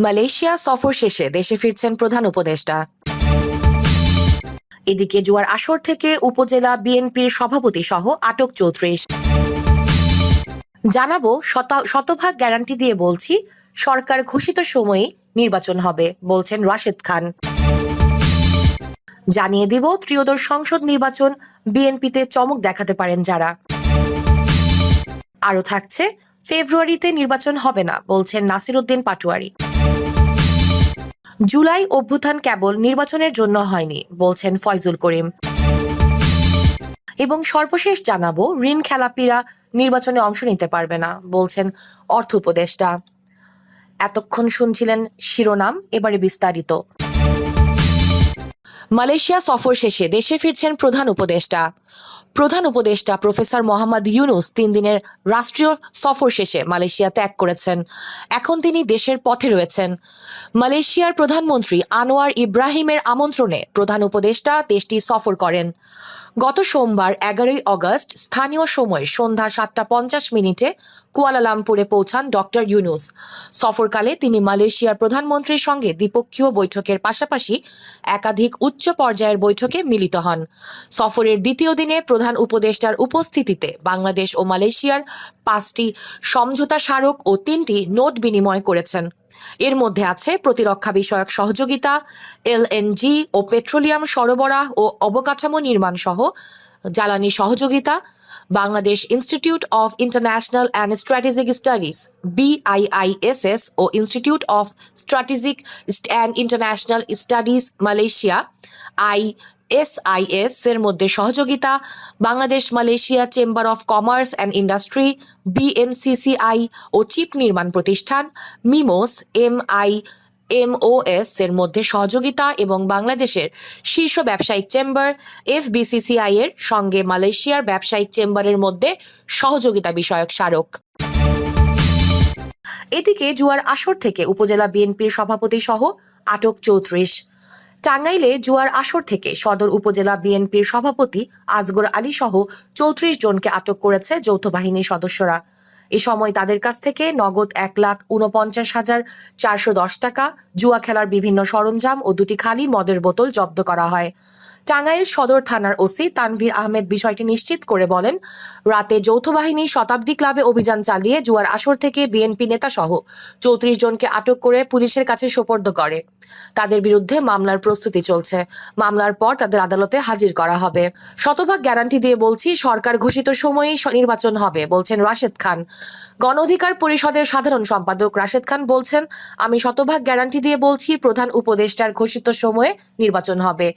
Malaysia সফর শেষে দেশে ফিরছেন প্রধান উপদেষ্টা। এদিকে জুয়ার আসর থেকে উপজেলা বিএনপির সভাপতি সহ আটক চৌত্রিশ। জানাব শত- শতভাগ গ্যারান্টি দিয়ে বলছি, সরকার ঘোষিত সময়ে নির্বাচন হবে, বলছেন রাশেদ খান। জানিয়ে দিব, ত্রিয়োদশ সংসদ নির্বাচন বিএনপিতে চমক দেখাতে পারেন যারা। আরও থাকছে, ফেব্রুয়ারিতে নির্বাচন হবে না, বলছেন নাসির উদ্দিন পাটোয়ারি। জুলাই অভ্যুত্থান কেবল নির্বাচনের জন্য হয়নি, বলছেন ফয়জুল করিম। এবং সর্বশেষ জানাব, ঋণ খেলাপিরা নির্বাচনে অংশ নিতে পারবে না, বলছেন অর্থ উপদেষ্টা। এতক্ষণ শুনছিলেন শিরোনাম, এবারে বিস্তারিত। মালয়েশিয়া সফর শেষে দেশে ফিরছেন প্রধান উপদেষ্টা। প্রধান উপদেষ্টা প্রফেসর মোহাম্মদ ইউনুস তিন দিনের রাষ্ট্রীয় সফর শেষে মালয়েশিয়া ত্যাগ করেছেন। এখন তিনি দেশের পথে রয়েছেন। মালয়েশিয়ার প্রধানমন্ত্রী আনোয়ার ইব্রাহিমের আমন্ত্রণে প্রধান উপদেষ্টা দেশটি সফর করেন। গত সোমবার এগারোই অগস্ট স্থানীয় সময় সন্ধ্যা সাতটা পঞ্চাশ মিনিটে কুয়ালালামপুরে পৌঁছান ডক্টর ইউনুস। সফরকালে তিনি মালয়েশিয়ার প্রধানমন্ত্রীর সঙ্গে দ্বিপক্ষীয় বৈঠকের পাশাপাশি একাধিক উচ্চ পর্যায়ের বৈঠকে মিলিত হন। সফরের দ্বিতীয় দিনে প্রধান উপদেষ্টার উপস্থিতিতে বাংলাদেশ ও মালয়েশিয়ার পাঁচটি সমঝোতা স্মারক ও তিনটি নোট বিনিময় করেছেন। এর মধ্যে আছে প্রতিরক্ষা বিষয়ক সহযোগিতা এলএনজি ও পেট্রোলিয়াম সরবরাহ ও অবকাঠামো নির্মাণ সহ জ্বালানি সহযোগিতা, Bangladesh institute of international and strategic studies, BIISS O institute of strategic and international studies Malaysia I SIS এর মধ্যে সহযোগিতা, Bangladesh, Malaysia chamber of commerce and industry BMCCI O chip নির্মাণ প্রতিষ্ঠান, মিমোস এমআই এমওএস এর মধ্যে সহযোগিতা এবং বাংলাদেশের শীর্ষ ব্যবসায়িক চেম্বার এফবিসিসিআই এর সঙ্গে মালয়েশিয়ার ব্যবসায়িক চেম্বারের মধ্যে সহযোগিতা বিষয়ক স্মারক। এদিকে জুয়ার আসর থেকে উপজেলা বিএনপির সভাপতি সহ আটক চৌত্রিশ। টাঙ্গাইলে জুয়ার আসর থেকে সদর উপজেলা বিএনপির সভাপতি আজগর আলী সহ চৌত্রিশ জনকে আটক করেছে যৌথ বাহিনীর সদস্যরা। এ সময় তাদের কাছ থেকে নগদ এক লাখ উনপঞ্চাশ হাজার চারশো দশ টাকা, জুয়া খেলার বিভিন্ন সরঞ্জাম ও দুটি খালি মদের বোতল জব্দ করা হয়। টাঙ্গাইল সদর থানার ওসি তানভীর আহমেদ বিষয়টি নিশ্চিত করে বলেন, রাতে যৌথ বাহিনী শতাব্দী ক্লাবে অভিযান চালিয়ে জুয়ার আসর থেকে বিএনপি নেতা সহ চৌত্রিশ জনকে আটক করে পুলিশের কাছে সোপর্দ করে। তাদের বিরুদ্ধে মামলার প্রস্তুতি চলছে। মামলার পর তাদের আদালতে হাজির করা হবে। শতভাগ গ্যারান্টি দিয়ে বলছি, সরকার ঘোষিত সময়েই নির্বাচন হবে, বলছেন রাশেদ খান। গণ অধিকার পরিষদের সাধারণ সম্পাদক রাশেদ খান বলছেন, আমি শতভাগ গ্যারান্টি দিয়ে বলছি, প্রধান উপদেষ্টার ঘোষিত সময়ে নির্বাচন হবে।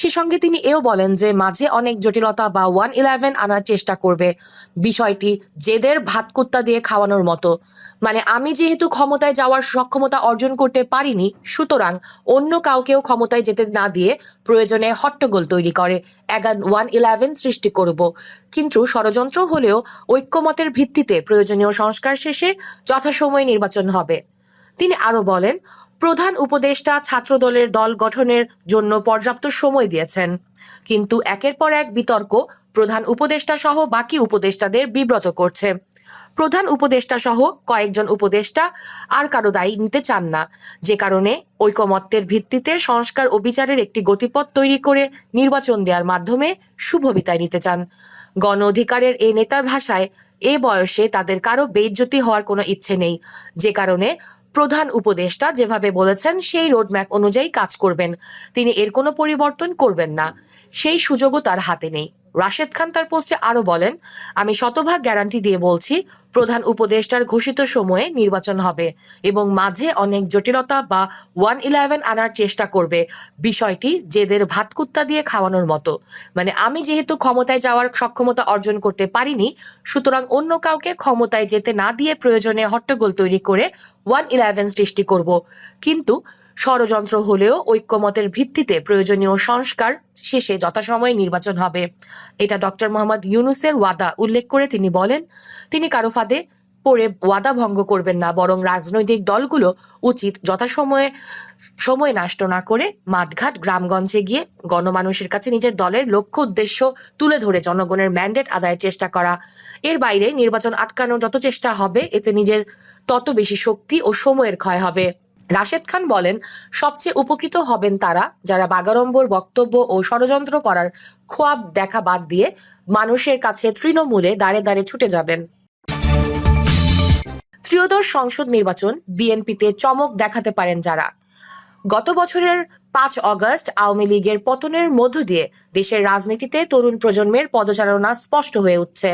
সে সঙ্গে তিনি এও বলেন যে মাঝে অনেক জটিলতা বা ওয়ান ইলেভেন আনার চেষ্টা করবে। বিষয়টি জেদের ভাতকুত্তা দিয়ে খাওয়ানোর মতো। মানে আমি যেহেতু ক্ষমতায় যাওয়ার সক্ষমতা অর্জন করতে পারিনি, সুতরাং অন্য কাউকেও ক্ষমতায় যেতে না দিয়ে প্রয়োজনে হট্টগোল তৈরি করে, এগান ওয়ান ইলেভেন সৃষ্টি করব। কিন্তু ষড়যন্ত্র হলেও ঐক্যমতের ভিত্তিতে প্রয়োজনীয় সংস্কার শেষে যথাসময়ে নির্বাচন হবে। তিনি আরও বলেন প্রধান উপদেষ্টা ছাত্রদলের দল গঠনের জন্য পর্যাপ্ত সময় দিয়েছেন। কিন্তু একের পর এক বিতর্ক প্রধান উপদেষ্টা সহ বাকি উপদেষ্টাদের বিব্রত করছে। প্রধান উপদেষ্টা সহ কয়েকজন উপদেষ্টা আর কারও দায়ী নিতে চান না। যে কারণে ঐকমত্যের ভিত্তিতে সংস্কার ও বিচারের একটি গতিপথ তৈরি করে নির্বাচন দেওয়ার মাধ্যমে শুভ বিদায় নিতে চান। গণ অধিকারের এই নেতার ভাষায়, এ বয়সে তাদের কারও বেইজ্জতি হওয়ার কোনো ইচ্ছে নেই। যে কারণে প্রধান উপদেষ্টা যেভাবে বলেছেন, সেই রোডম্যাপ অনুযায়ী কাজ করবেন। তিনি এর কোনো পরিবর্তন করবেন না। সেই সুযোগও তার হাতে নেই। রাশেদ খান তার পোস্টে আরও বলেন, আমি শতভাগ গ্যারান্টি দিয়ে বলছি, প্রধান উপদেষ্টার ঘোষিত সময়ে নির্বাচন হবে এবং মাঝে অনেক জটিলতা বা ওয়ান ইলেভেন আনার চেষ্টা করবে। বিষয়টি জেদের ভাতকুত্তা দিয়ে খাওয়ানোর মতো। মানে আমি যেহেতু ক্ষমতায় যাওয়ার সক্ষমতা অর্জন করতে পারিনি, সুতরাং অন্য কাউকে ক্ষমতায় যেতে না দিয়ে প্রয়োজনে হট্টগোল তৈরি করে ওয়ান ইলেভেন সৃষ্টি করব। কিন্তু ষড়যন্ত্র হলেও ঐক্যমতের ভিত্তিতে প্রয়োজনীয় সংস্কার শেষে যথাসময়ে নির্বাচন হবে। এটা ডক্টর মোহাম্মদ ইউনুসের ওয়াদা উল্লেখ করে তিনি বলেন, তিনি কারও ফাঁদে পড়ে ওয়াদা ভঙ্গ করবেন না, বরং রাজনৈতিক দলগুলো উচিত যথাসময়ে সময় নষ্ট না করে মাঠঘাট গ্রামগঞ্জে গিয়ে গণমানুষের কাছে নিজের দলের লক্ষ্য উদ্দেশ্য তুলে ধরে জনগণের ম্যান্ডেট আদায়ের চেষ্টা করা। এর বাইরে নির্বাচন আটকানোর যত চেষ্টা হবে, এতে নিজের তত বেশি শক্তি ও সময়ের ক্ষয় হবে। রাশেদ খান বলেন, সবচেয়ে উপকৃত হবেন তারা যারা বাগাড়ম্বর বক্তব্য ও ষড়যন্ত্র করার খোয়াব দেখা বাদ দিয়ে মানুষের কাছে তৃণমূলে দাঁড়ে দাঁড়ে ছুটে যাবেন। ত্রিয়োদশ সংসদ নির্বাচন বিএনপিতে চমক দেখাতে পারেন যারা। গত বছরের পাঁচ অগস্ট আওয়ামী লীগের পতনের মধ্য দিয়ে দেশের রাজনীতিতে তরুণ প্রজন্মের পদচারণা স্পষ্ট হয়ে উঠছে।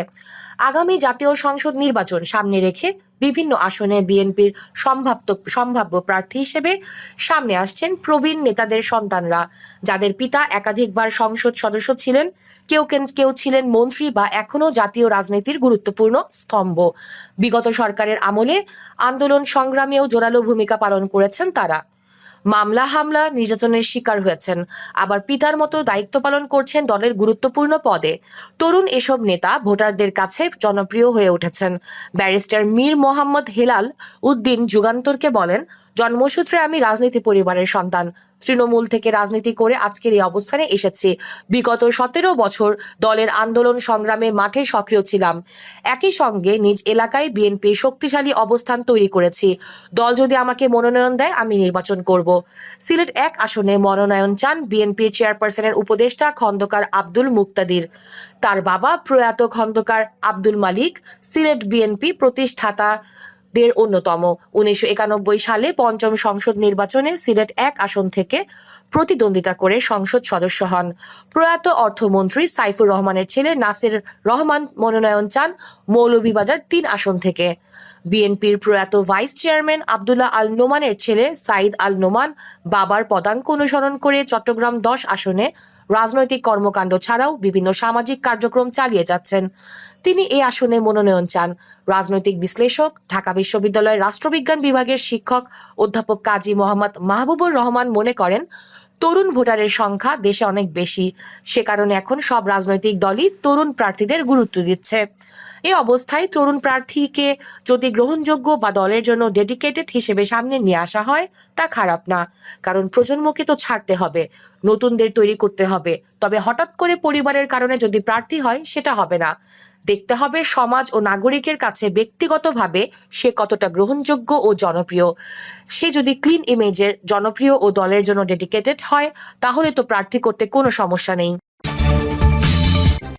আগামী জাতীয় সংসদ নির্বাচন সামনে রেখে বিভিন্ন আসনে বিএনপির সম্ভাব্য সম্ভাব্য প্রার্থী হিসেবে সামনে আসছেন প্রবীণ নেতাদের সন্তানরা, যাদের পিতা একাধিকবার সংসদ সদস্য ছিলেন, কেউ কেউ ছিলেন মন্ত্রী বা এখনও জাতীয় রাজনীতির গুরুত্বপূর্ণ স্তম্ভ। বিগত সরকারের আমলে আন্দোলন সংগ্রামেও জোরালো ভূমিকা পালন করেছেন তারা। মামলা হামলা, নির্যাতনের শিকার হয়েছেন। আবার পিতার মতো দায়িত্ব পালন করছেন দলের গুরুত্বপূর্ণ পদে। তরুণ এসব নেতা ভোটারদের কাছে জনপ্রিয় হয়ে উঠেছেন। ব্যারিস্টার মীর মোহাম্মদ হেলাল উদ্দিন যুগান্তরকে বলেন জন্মসূত্রে আমি রাজনীতি পরিবারের সন্তান। তৃণমূল থেকে রাজনীতি করে আজকের এই অবস্থানে এসেছি। বিগত সতেরো বছর দলের আন্দোলন সংগ্রামে মাঠে সক্রিয় ছিলাম। একই সঙ্গে নিজ এলাকায় বিএনপির শক্তিশালী অবস্থান তৈরি করেছি। দল যদি আমাকে মনোনয়ন দেয়, আমি নির্বাচন করব। সিলেট এক আসনে মনোনয়ন চান বিএনপির চেয়ারপারসনের উপদেষ্টা খন্দকার আব্দুল মুক্তাদির। তার বাবা প্রয়াত খন্দকার আব্দুল মালিক, সিলেট বিএনপি প্রতিষ্ঠাতা দের অন্যতম। উনিশশো একানব্বই সালে পঞ্চম সংসদ নির্বাচনে সিলেট এক আসন থেকে প্রতিদ্বন্দ্বিতা করে সংসদ সদস্য হন। প্রয়াত অর্থমন্ত্রী সাইফুর রহমানের ছেলে নাসির রহমান মনোনয়ন চান মৌলভীবাজার তিন আসন থেকে। বিএনপির প্রয়াত ভাইস চেয়ারম্যান আবদুল্লাহ আল নোমানের ছেলে সাইদ আল নোমান বাবার পদাঙ্ক অনুসরণ করে চট্টগ্রাম দশ আসনে রাজনৈতিক কর্মকাণ্ড ছাড়াও বিভিন্ন সামাজিক কার্যক্রম চালিয়ে যাচ্ছেন। তিনি এই আসনে মনোনয়ন চান। রাজনৈতিক বিশ্লেষক, ঢাকা বিশ্ববিদ্যালয়ের রাষ্ট্রবিজ্ঞান বিভাগের শিক্ষক অধ্যাপক কাজী মোহাম্মদ মাহবুবুর রহমান মনে করেন তরুণ ভোটারের সংখ্যা দেশে অনেক বেশি। সে কারণে এখন সব রাজনৈতিক দলই তরুণ প্রার্থীদের গুরুত্ব দিচ্ছে। এই অবস্থায় তরুণ প্রার্থীকে যদি গ্রহণযোগ্য বা দলের জন্য ডেডিকেটেড হিসেবে সামনে নিয়ে আসা হয়, তা খারাপ না। কারণ প্রজন্মকে তো ছাড়তে হবে, নতুনদের তৈরি করতে হবে। তবে হঠাৎ করে পরিবারের কারণে যদি প্রার্থী হয়, সেটা হবে না। দেখতে হবে সমাজ ও নাগরিকের কাছে ব্যক্তিগতভাবে সে কতটা গ্রহণযোগ্য ও জনপ্রিয়। সে যদি ক্লিন ইমেজের জনপ্রিয় ও দলের জন্য ডেডিকেটেড হয়, তাহলে তো প্রার্থী করতে কোনো সমস্যা নেই।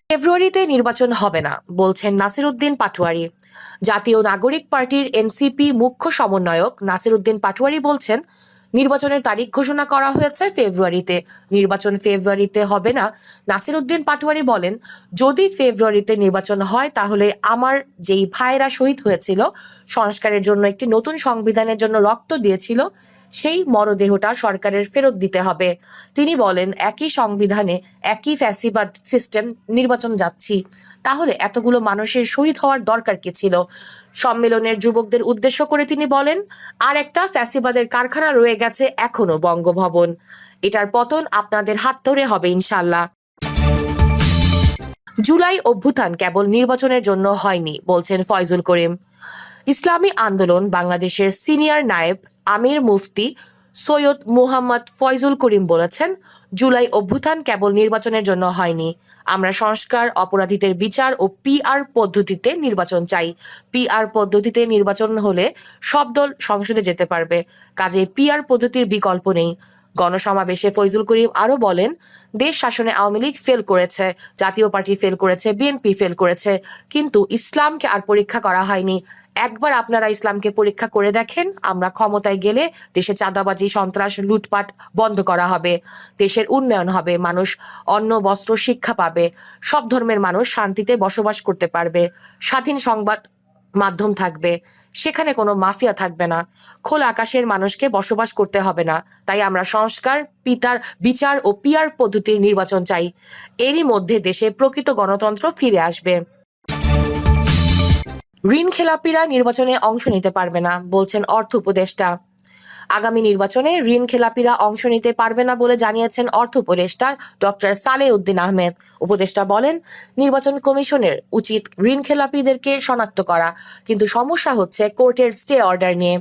ফেব্রুয়ারিতে নির্বাচন হবে না, বলছেন নাসিরুদ্দিন পাটোয়ারি। জাতীয় নাগরিক পার্টির এনসিপি মুখ্য সমন্বয়ক নাসিরুদ্দিন পাটোয়ারি বলছেন নির্বাচনের তারিখ ঘোষণা করা হয়েছে ফেব্রুয়ারিতে। নির্বাচন ফেব্রুয়ারিতে হবে না। নাসির উদ্দিন পাটোয়ারি বলেন, যদি ফেব্রুয়ারিতে নির্বাচন হয়, তাহলে আমার যেই ভাইরা শহীদ হয়েছিল, সংস্কারের জন্য একটি নতুন সংবিধানের জন্য রক্ত দিয়েছিল, সেই মরদেহটা সরকারের ফেরত দিতে হবে। তিনি বলেন, একই সংবিধানে একই ফ্যাসিবাদ সিস্টেম, নির্বাচন যাচ্ছি। তাহলে এতগুলো মানুষের শহীদ হওয়ার দরকার কি ছিল? সম্মেলনের যুবকদের উদ্দেশ্য করে তিনি বলেন, আর একটা ফ্যাসিবাদের কারখানা রয়ে গেছে এখনও বঙ্গভবন। এটার পতন আপনাদের হাত ধরে হবে ইনশাল্লাহ জুলাই অভ্যুত্থান কেবল নির্বাচনের জন্য হয়নি, বলছেন ফয়জুল করিম। ইসলামী আন্দোলন বাংলাদেশের সিনিয়র নায়েব আমির মুফতি সৈয়দ মুহাম্মদ ফয়জুল করিম বলেছেন, জুলাই অভ্যুত্থান কেবল নির্বাচনের জন্য হয়নি। আমরা সংস্কার, অপরাধীদের বিচার ও পিআর পদ্ধতিতে নির্বাচন চাই। পিআর পদ্ধতিতে নির্বাচন হলে সব দল সংসদে যেতে পারবে। কাজে পিআর পদ্ধতির বিকল্প নেই। গণসমাবেশে ফৈজুল করিম আরও বলেন, দেশ শাসনে আওয়ামী লীগ ফেল করেছে, জাতীয় পার্টি ফেল করেছে, বিএনপি ফেল করেছে, কিন্তু ইসলামকে আর পরীক্ষা করা হয়নি। একবার আপনারা ইসলামকে পরীক্ষা করে দেখেন, আমরা ক্ষমতায় গেলে দেশে চাঁদাবাজি, সন্ত্রাস, লুটপাট বন্ধ করা হবে, দেশের উন্নয়ন হবে, মানুষ অন্ন, বস্ত্র, শিক্ষা পাবে, সব ধর্মের মানুষ শান্তিতে বসবাস করতে পারবে। স্বাধীন সংবাদ মাধ্যম থাকবে, সেখানে কোনো মাফিয়া থাকবে না। খোলা আকাশের মানুষকে বসবাস করতে হবে না। তাই আমরা সংস্কার, পিতার বিচার ও পিয়ার পদ্ধতির নির্বাচন চাই। এরই মধ্যে দেশে প্রকৃত গণতন্ত্র ফিরে আসবে। ঋণ খেলাপিরা নির্বাচনে অংশ নিতে পারবে না, বলছেন অর্থ উপদেষ্টা। আগামী নির্বাচনে ঋণ খেলাপিরা অংশ নিতে পারবে না বলে জানিয়েছেন অর্থ উপদেষ্টা ডক্টর সালে উদ্দিন আহমেদ। উপদেষ্টা বলেন, নির্বাচন কমিশনের উচিত ঋণ খেলাপিদেরকে শনাক্ত করা, কিন্তু সমস্যা হচ্ছে কোর্টের স্টে অর্ডার নিয়ে।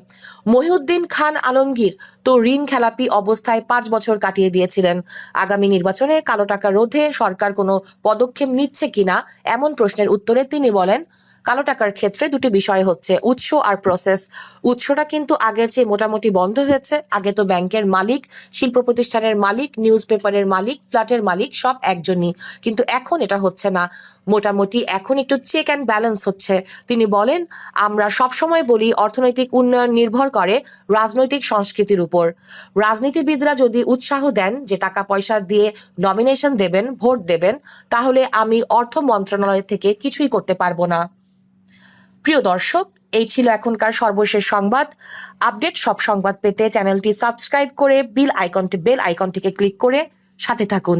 মহিউদ্দিন খান আলমগীর তো ঋণ খেলাপি অবস্থায় পাঁচ বছর কাটিয়ে দিয়েছিলেন। আগামী নির্বাচনে কালো টাকা রোধে সরকার কোনো পদক্ষেপ নিচ্ছে কিনা এমন প্রশ্নের উত্তরে তিনি বলেন কালো টাকার ক্ষেত্রে দুটি বিষয় হচ্ছে, উৎস আর প্রসেস উৎসটা কিন্তু আগের চেয়ে মোটামুটি বন্ধ হয়েছে। আগে তো ব্যাংকের মালিক, শিল্প প্রতিষ্ঠানের মালিক নিউজ পেপারের মালিক ফ্ল্যাটের মালিক, সব একজনই। কিন্তু এখন এটা হচ্ছে না। মোটামুটি এখন একটু চেক অ্যান্ড ব্যালেন্স হচ্ছে। তিনি বলেন, আমরা সবসময় বলি, অর্থনৈতিক উন্নয়ন নির্ভর করে রাজনৈতিক সংস্কৃতির উপর। রাজনীতিবিদরা যদি উৎসাহ দেন যে টাকা পয়সা দিয়ে নমিনেশন দেবেন, ভোট দেবেন, তাহলে আমি অর্থ মন্ত্রণালয় থেকে কিছুই করতে পারব না। প্রিয় দর্শক, এই ছিল এখনকার সর্বশেষ সংবাদ। আপডেট সব সংবাদ পেতে চ্যানেলটি সাবস্ক্রাইব করে, বিল আইকনটি, বেল আইকনটিকে ক্লিক করে সাথে থাকুন।